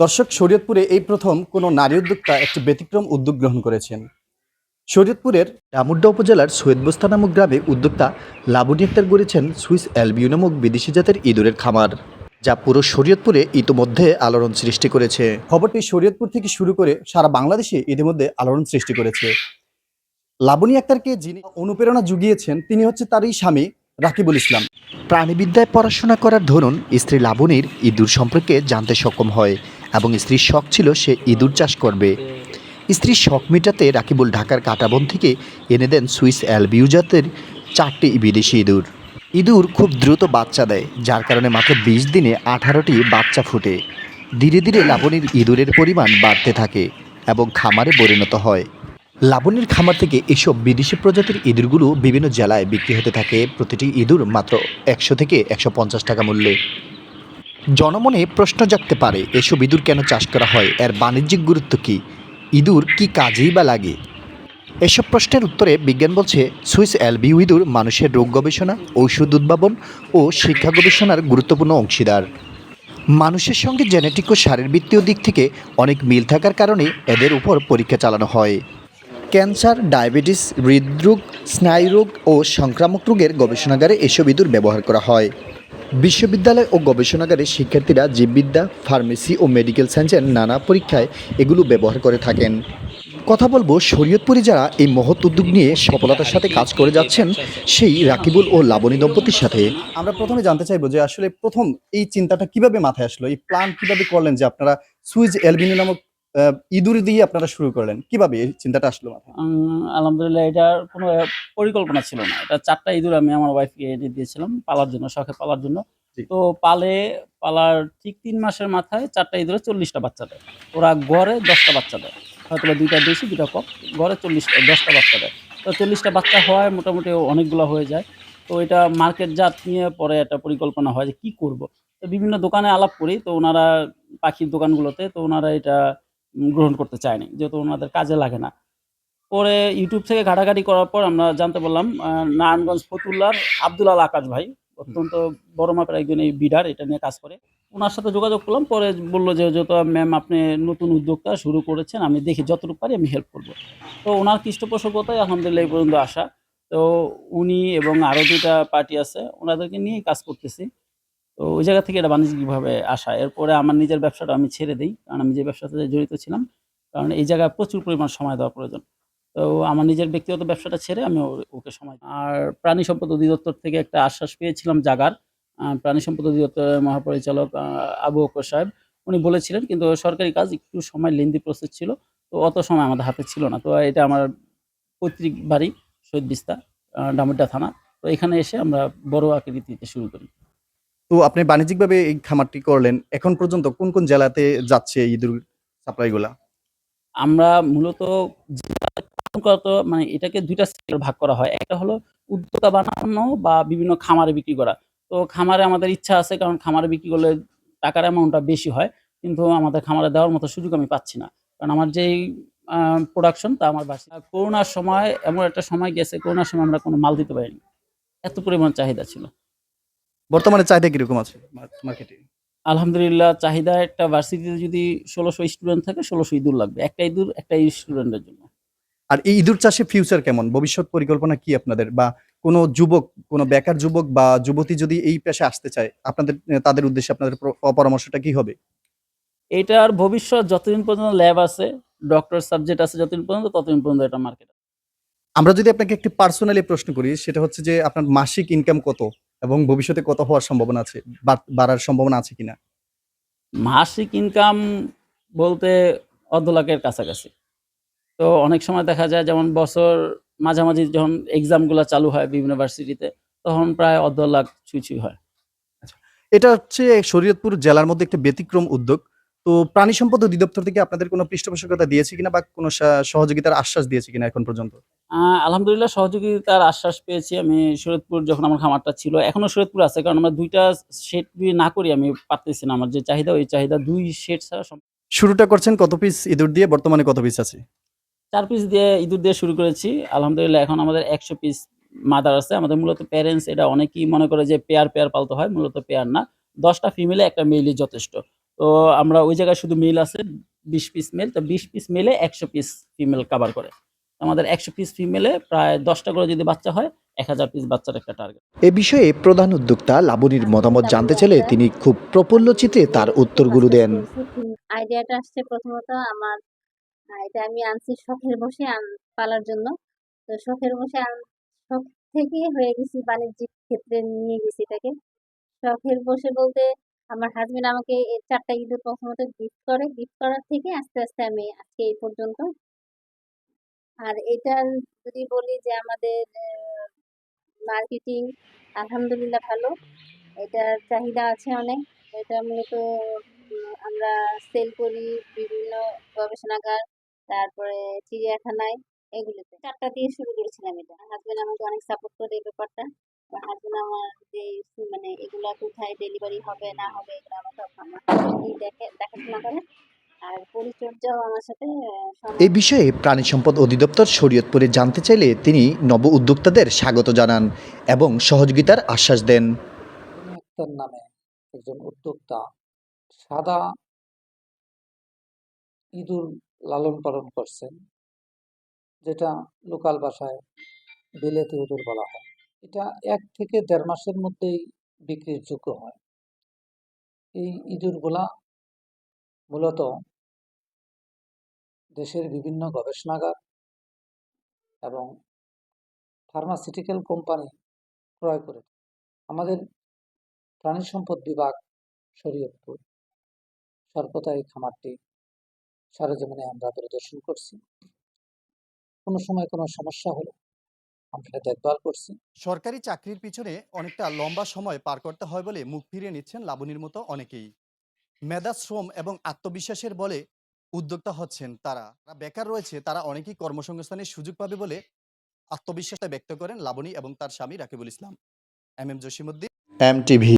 দর্শক শরীয়তপুরে এই প্রথম কোনো নারী উদ্যোক্তা একটি ব্যতিক্রম উদ্যোগ গ্রহণ করেছেন। শরীয়তপুরের ডামুড্ডা উপজেলার সৈয়দবস্তা নামক গ্রামে উদ্যোক্তা লাবণী আক্তার গড়েছেন সুইস অ্যালবিও নামক বিদেশি জাতের ইঁদুরের খামার যা পুরো শরীয়তপুরে ইতোমধ্যে আলোড়ন সৃষ্টি করেছে। খবরটি শরীয়তপুর থেকে শুরু করে সারা বাংলাদেশে ইতিমধ্যে আলোড়ন সৃষ্টি করেছে। লাবণী আক্তারকে যিনি অনুপ্রেরণা জুগিয়েছেন তিনি হচ্ছে তারই স্বামী রাকিবুল ইসলাম। প্রাণীবিদ্যায় পড়াশোনা করার ধরুন স্ত্রী লাবণীর ইঁদুর সম্পর্কে জানতে সক্ষম হয়। এবং স্ত্রীর শখ ছিল সে ইঁদুর চাষ করবে। স্ত্রীর শখ মেটাতে রাকিবুল ঢাকার কাটাবন থেকে এনে দেন সুইস অ্যালবিউ জাতের চারটি বিদেশি ইঁদুর। ইঁদুর খুব দ্রুত বাচ্চা দেয়, যার কারণে মাত্র বিশ দিনে আঠারোটি বাচ্চা ফুটে। ধীরে ধীরে লাবণীর ইঁদুরের পরিমাণ বাড়তে থাকে এবং খামারে পরিণত হয়। লাবণীর খামার থেকে এসব বিদেশি প্রজাতির ইঁদুরগুলো বিভিন্ন জেলায় বিক্রি হতে থাকে। প্রতিটি ইঁদুর মাত্র একশো থেকে একশো পঞ্চাশ টাকা মূল্যে। জনমনে প্রশ্ন জাগতে পারে, এসব ইঁদুর কেন চাষ করা হয়? এর বাণিজ্যিক গুরুত্ব কী? ইঁদুর কি কাজেই বা লাগে? এসব প্রশ্নের উত্তরে বিজ্ঞান বলছে, সুইস অ্যালবিউ ইঁদুর মানুষের রোগ গবেষণা, ঔষধ উদ্ভাবন ও শিক্ষা গবেষণার গুরুত্বপূর্ণ অংশীদার। মানুষের সঙ্গে জেনেটিক ও শারীরবৃত্তীয় দিক থেকে অনেক মিল থাকার কারণে এদের উপর পরীক্ষা চালানো হয়। ক্যান্সার, ডায়াবেটিস, হৃদরোগ, স্নায়ুরোগ ও সংক্রামক রোগের গবেষণাগারে এসব ইঁদুর ব্যবহার করা হয়। বিশ্ববিদ্যালয় ও গবেষণাগারে শিক্ষার্থীরা জীববিদ্যা, ফার্মেসি ও মেডিকেল সায়েন্সের নানা পরীক্ষায় এগুলো ব্যবহার করে থাকেন। কথা বলব শরীয়তপুরে যারা এই মহৎ উদ্যোগ নিয়ে সফলতার সাথে কাজ করে যাচ্ছেন, সেই রাকিবুল ও লাবণী দম্পতির সাথে। আমরা প্রথমে জানতে চাইব যে আসলে প্রথম এই চিন্তাটা কীভাবে মাথায় আসলো? এই প্ল্যান কীভাবে করলেন যে আপনারা সুইজ এলবিনি নামক ইঁদুর দিয়ে আপনারা শুরু করলেন। কীভাবে এই চিন্তাটা আসলো আলহামদুলিল্লাহ এটার কোনো পরিকল্পনা ছিল না। এটা চারটা ইঁদুর আমি আমার ওয়াইফকে এনে দিয়েছিলাম পালার জন্য শখে পালার জন্য। তো পালে পালার ঠিক তিন মাসের মাথায় চারটা ইঁদুরে চল্লিশটা বাচ্চা দেয়। ওরা গড়ে দশটা বাচ্চা দেয়। হয়তো দুইটা বেশি দুইটা কম গড়ে চল্লিশটা দশটা বাচ্চা দেয়। তো চল্লিশটা বাচ্চা হওয়ায় মোটামুটি অনেকগুলো হয়ে যায়। তো এটা মার্কেট জাত নিয়ে পরে একটা পরিকল্পনা হয় যে কী করব। তো বিভিন্ন দোকানে আলাপ করি তো ওনারা পাখির দোকানগুলোতে তো ওনারা এটা গ্রহণ করতে চায়নি যেহেতু ওনাদের কাজে লাগে না। পরে ইউটিউব থেকে ঘাটাঘাটি করার পর আমরা জানতে পারলাম নারায়ণগঞ্জ ফতুল্লার আব্দুল আল আকাশ ভাই, অত্যন্ত বড় মাপের একজন এই বিডার, এটা নিয়ে কাজ করে। ওনার সাথে যোগাযোগ করলাম, পরে বলল যে যত ম্যাম আপনি নতুন উদ্যোগটা শুরু করেছেন, আমি দেখি যতটুকু পারি আমি হেল্প করব। তো ওনার পৃষ্ঠপোষকতায় আলহামদুলিল্লাহ এই পর্যন্ত আসা। তো উনি এবং আরও দুইটা পার্টি আছে, ওনাদেরকে নিয়েই কাজ করতেছি। তো ওই জায়গা থেকে এটা বাণিজ্যিকভাবে আসা। এরপরে আমার নিজের ব্যবসাটা আমি ছেড়ে দিই, কারণ আমি যে ব্যবসার সাথে জড়িত ছিলাম, কারণ এই জায়গায় প্রচুর পরিমাণ সময় দেওয়া প্রয়োজন। তো আমার নিজের ব্যক্তিগত ব্যবসাটা ছেড়ে আমি ওকে সময় আর প্রাণী সম্পদ অধিদপ্তর থেকে একটা আশ্বাস পেয়েছিলাম জাগার। প্রাণী সম্পদ অধিদপ্তরের মহাপরিচালক আবু বকর সাহেব, উনি বলেছিলেন, কিন্তু সরকারি কাজ একটু সময় লেন্দি প্রসেস ছিল, তো অত সময় আমাদের হাতে ছিল না। তো এটা আমার পৈতৃক বাড়ি, শহীদ বিস্তা ডামুড্ডা থানা। তো এখানে এসে আমরা বড় আকৃতিতে শুরু করি। তো আপনি বাণিজ্যিকভাবে এই খামারটি করলেন, এখন পর্যন্ত কোন কোন জেলাতে যাচ্ছে ইঁদুর সাপ্লাইগুলা? আমরা মূলত মানে এটাকে দুইটা ভাগ করা হয়। একটা হলো উদ্যোক্তা বানানো বা বিভিন্ন খামারে বিক্রি করা। তো খামারে আমাদের ইচ্ছা আছে, কারণ খামারে বিক্রি করলে টাকার অ্যামাউন্টটা বেশি হয়, কিন্তু আমাদের খামারে দেওয়ার মতো সুযোগ আমি পাচ্ছি না। কারণ আমার যেই প্রোডাকশন তা আমার আর করোনার সময় এমন একটা সময় গেছে, করোনার সময় আমরা কোনো মাল দিতে পারিনি। এত পরিমাণ চাহিদা ছিল। বর্তমানে চাহিদা কীরকম আছে? মার্কেটে আলহামদুলিল্লাহ চাহিদা একটা ভার্সিটিতে যদি ষোলোশো স্টুডেন্ট থাকে ষোলোশো ইঁদুর লাগবে। একটা ইঁদুর একটা স্টুডেন্টের জন্য। আর এই ইঁদুর চাষে ফিউচার কেমন? ভবিষ্যৎ পরিকল্পনা কি আপনাদের? বা কোনো যুবক কোনো বেকার যুবক বা যুবতী যদি এই পেশায় আসতে চায় আপনাদের তাদের উদ্দেশ্যে আপনাদের প্র- পরামর্শটা কি হবে? এটার ভবিষ্যৎ যতদিন পর্যন্ত ল্যাব আছে ডক্টর সাবজেক্ট আছে যতদিন পর্যন্ত ততদিন পর্যন্ত এটা মার্কেট আমরা যদি আপনাকে একটি পার্সোনালি প্রশ্ন করি সেটা হচ্ছে যে আপনার মাসিক ইনকাম কত? এবং ভবিষ্যতে কত হওয়ার সম্ভাবনা আছে বাড়ার সম্ভাবনা আছে কিনা? মাসিক ইনকাম বলতে অর্ধ লাখের কাছাকাছি। তো অনেক সময় দেখা যায় যেমন বছর মাঝামাঝি যখন এক্সামগুলো চালু হয় বিভিন্ন ভার্সিটিতে তখন প্রায় অর্ধ লাখ ছুঁই ছুঁই হয়। এটা হচ্ছে শরীয়তপুর জেলার মধ্যে একটা ব্যতিক্রম উদ্যোগ। তো প্রাণী সম্পদ অধিদপ্তর থেকে আপনাদের কোনো পৃষ্ঠপোষকতা দিয়েছে কিনা বা কোনো সহযোগিতার আশ্বাস দিয়েছে কিনা এখন পর্যন্ত? আলহামদুলিল্লাহ সহযোগিতার আশ্বাস পেয়েছি আমি শরীয়তপুর যখন আমার খামারটা ছিল। এখনও শরীয়তপুর আছে কারণ আমরা দুইটা সেট দিয়ে না করি আমি পারতেছি না। আমার যে চাহিদা ওই চাহিদা দুই সেট ছাড়া শুরুটা করছেন কত পিস ইঁদুর দিয়ে? বর্তমানে কত পিস আছে? চার পিস দিয়ে ইঁদুর দিয়ে শুরু করেছি। আলহামদুলিল্লাহ এখন আমাদের একশো পিস মাদার আছে। আমাদের মূলত প্যারেন্টস এটা অনেকেই মনে করে যে পেয়ার পেয়ার পালতে হয়। মূলত পেয়ার না। দশটা ফিমেলে একটা মেইলই যথেষ্ট। তো আমরা ওই জায়গায় শুধু মেল আছে বিশ পিস মেল তো বিশ পিস মেলে একশো পিস ফিমেল কাভার করে। আমাদের একশো পিস ফিমেলে প্রায় দশটা করে যদি বাচ্চা হয় এক হাজার পিস বাচ্চার একটা টার্গেট এ বিষয়ে প্রধান উদ্যোক্তা লাবণীর মতামত জানতে চাইলে তিনি খুব প্রফুল্ল চিত্রে তার উত্তরগুলো দেন। আইডিয়াটা আসছে প্রথমত আমার এটা আমি আনছি শখের বসে আন পালার জন্য। তো শখের বসে আন শখ থেকে হয়ে গেছি বাণিজ্যিক ক্ষেত্রে নিয়ে গেছি এটাকে। শখের বসে বলতে আমার হাজবেন্ড আমাকে চারটা ইঁদুর প্রথমত গিফট করে। গিফট করার থেকে আস্তে আস্তে আমি আজকে এই পর্যন্ত। আর এটা যদি বলি যে আমাদের মার্কেটিং আলহামদুলিল্লাহ ভালো। এটার চাহিদা আছে অনেক। এটা মূলত আমরা সেল করি বিভিন্ন গবেষণাগার, তারপরে চিড়িয়াখানায়, এগুলোতে। চারটা দিয়ে শুরু করেছিলাম এটা। হাজবেন্ড আমাকে অনেক সাপোর্ট করে এই ব্যাপারটা। হাজবেন্ড আমার যে মানে এগুলা কোথায় ডেলিভারি হবে না হবে এগুলো আমার সব আমার দেখে দেখাশোনা করে। আর পরিচর্যাও আমার সাথে আহ, সম- এই বিষয়ে প্রাণী সম্পদ অধিদপ্তর শরীয়তপুরে জানতে চাইলে তিনি নব উদ্যোক্তাদের স্বাগত জানান এবং সহযোগিতার আশ্বাস দেন। নামে একজন উদ্যোক্তা সাদা ইঁদুর লালন পালন করছেন যেটা লোকাল ভাষায় বিলেতি ইঁদুর বলা হয়। এটা এক থেকে দেড় মাসের মধ্যেই বিক্রির যোগ্য হয়। এই ইঁদুরগুলা মূলত দেশের বিভিন্ন গবেষণাগার এবং ফার্মাসিউটিক্যাল কোম্পানি ক্রয় করে আমাদের প্রাণী সম্পদ বিভাগ শরীয়তপুর। সর্বদা এই খামারটি সরেজমিনে আমরা পরিদর্শন করছি। কোনো সময় কোনো সমস্যা হলে আমরা দেখভাল করছি। সরকারি চাকরির পিছনে অনেকটা লম্বা সময় পার করতে হয় বলে মুখ ফিরিয়ে নিচ্ছেন লাবণীর মতো অনেকেই। মেধা শ্রম এবং আত্মবিশ্বাসের বলে উদ্যোক্তা হচ্ছেন তারা। বেকার রয়েছে তারা অনেকেই কর্মসংস্থানের সুযোগ পাবে বলে আত্মবিশ্বাসটা ব্যক্ত করেন লাবণী এবং তার স্বামী Rakibul Islam. M M Jasimuddin M TV